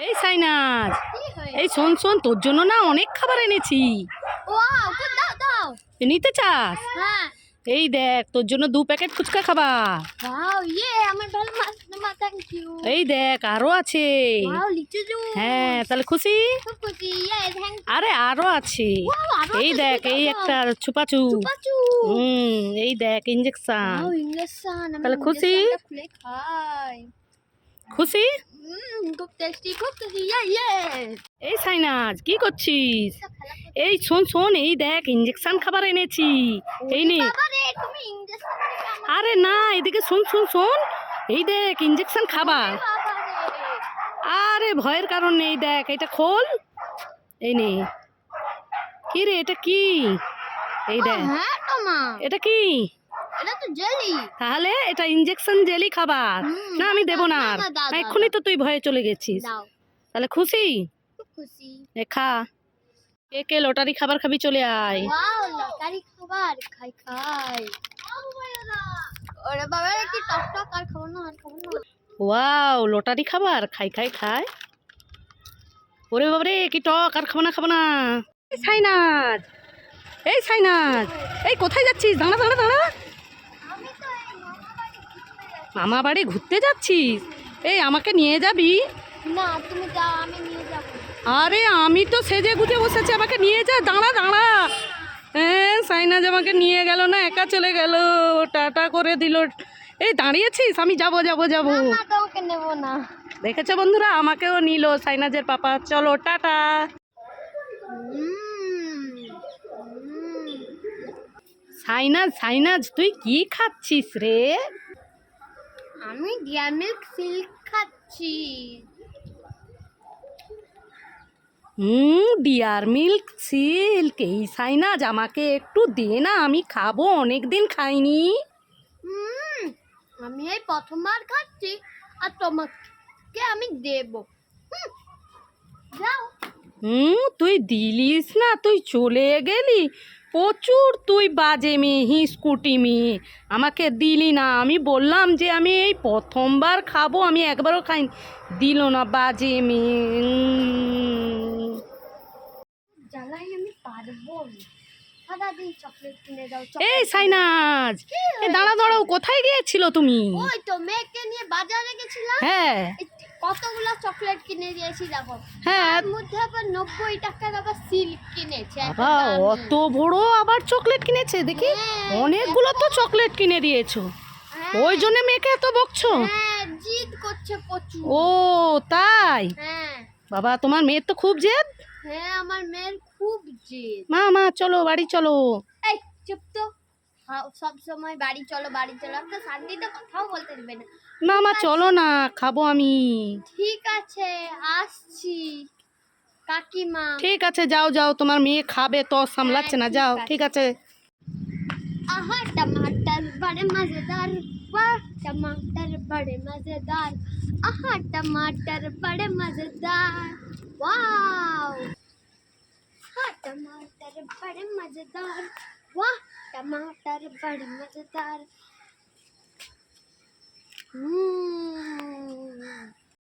এই সাইনাজ এই শোন শোন তোর জন্য না অনেক খাবার এনেছি। নিতে চাস? হ্যাঁ। এই দেখ তোর জন্য দু প্যাকেট ফুচকা খাবার ইয়ে এই দেখ আরও আছে। হ্যাঁ তাহলে খুশি? ইয়ে আরে আরও আছে। এই দেখ এই একটা ছুপাচু হুম এই দেখ ইঞ্জেকশন তাহলে খুশি? খুশি? খুব টেস্টি খুব এই সাইনাজ কি করছিস? এই শোন শোন এই দেখ ইঞ্জেকশন খাবার এনেছি। এই নে। আরে না এদিকে শোন শোন শোন। এই দেখ ইঞ্জেকশন খাবার। আরে ভয়ের কারণ নেই দেখ এটা খোল। এই নে। কি রে এটা কি? এই দেখ। হ্যাঁ এটা কি? তাহলে এটা ইঞ্জেকশন জেলি খাবার। না আমি দেবো না আর। এক্ষুনি তো তুই ভয়ে চলে গেছিস। তাহলে খুশি? খা। কে কে লটারি খাবার খাবি চলে আয়। লটারি খাবার খাই খাই। ওরে বাবা কি টক টক আর খাব না আর খাব না। ওয়াও লটারি খাবার খাই খাই খাই। ওরে বাবারে কি টক আর খাব না খাব না। এই সাইনাজ এই সাইনাজ এই কোথায় যাচ্ছিস? দাঁড়া দাঁড়া দাঁড়া। মামা বাড়ি ঘুরতে যাচ্ছিস? এই আমাকে নিয়ে যাবি? না তুমি যাও আমি নিয়ে যাব। আরে আমি তো সেজে গুজে বসেছি আমাকে নিয়ে যা দাঁড়া দাঁড়া। হ্যাঁ সাইনাজ আমাকে নিয়ে গেল না একা চলে গেল টাটা করে দিল। এই দাঁড়িয়েছিস? আমি যাব যাব যাব। না। দেখেছ বন্ধুরা আমাকেও নিল সাইনাজের পাপা। চলো টাটা। সাইনাজ সাইনাজ তুই কি খাচ্ছিস রে? আমি ডিয়ার মিল্ক সিল্ক খাচ্ছি। হুম ডিয়ার মিল্ক সিল্ক এই সাইনাজ আমাকে একটু দে না আমি খাব অনেক দিন খাইনি। হুম আমি এই প্রথমবার খাচ্ছি আর তোমাকে আমি দেব। যাও। হুম তুই দিলিস না তুই চলে গেলি। প্রচুর তুই বাজে মেয়ে স্কুটি মেয়ে। আমাকে দিলি না। আমি বললাম যে আমি এই প্রথমবার খাব আমি একবারও খাইনি। দিল না বাজে মেয়ে। এই সাইনাজ দাঁড়া দাঁড়াও কোথায় গিয়েছিল তুমি? ওই তো মেয়েকে নিয়ে বাজারে গেছিলাম। হ্যাঁ। কতগুলো চকলেট কিনে দিয়েছি দেখো। হ্যাঁ। মধ্যে আবার নব্বই টাকার আবার সিল্ক বাবা অত বড় আবার চকলেট কিনেছে? দেখি হ্যাঁ, অনেকগুলো তো চকলেট কিনে দিয়েছ। হ্যাঁ, ওই জন্য মেয়েকে এত বকছো? হ্যাঁ জিদ করছে প্রচুর। ও তাই? বাবা তোমার মেয়ের তো খুব জেদ? হ্যাঁ আমার মেয়ের খুব জেদ। মা মা চলো বাড়ি চলো। এই চুপ তো। সব সময় বাড়ি চলো বাড়ি চলো। একটা শান্তিতে কথাও বলতে দেবে না। না মা চলো না খাব আমি। ঠিক আছে আসছি। কাকিমা ঠিক আছে যাও যাও তোমার মেয়ে খাবে তো সামলাচ্ছে না হ্যাঁ, যাও ঠিক ঠিক আছে आहा टमाटर बड़े मजेदार वाह टमाटर बड़े मजेदार आहा टमाटर बड़े मजेदार वाव हाँ टमाटर बड़े मजेदार वाह टमाटर बड़े मजेदार हम्म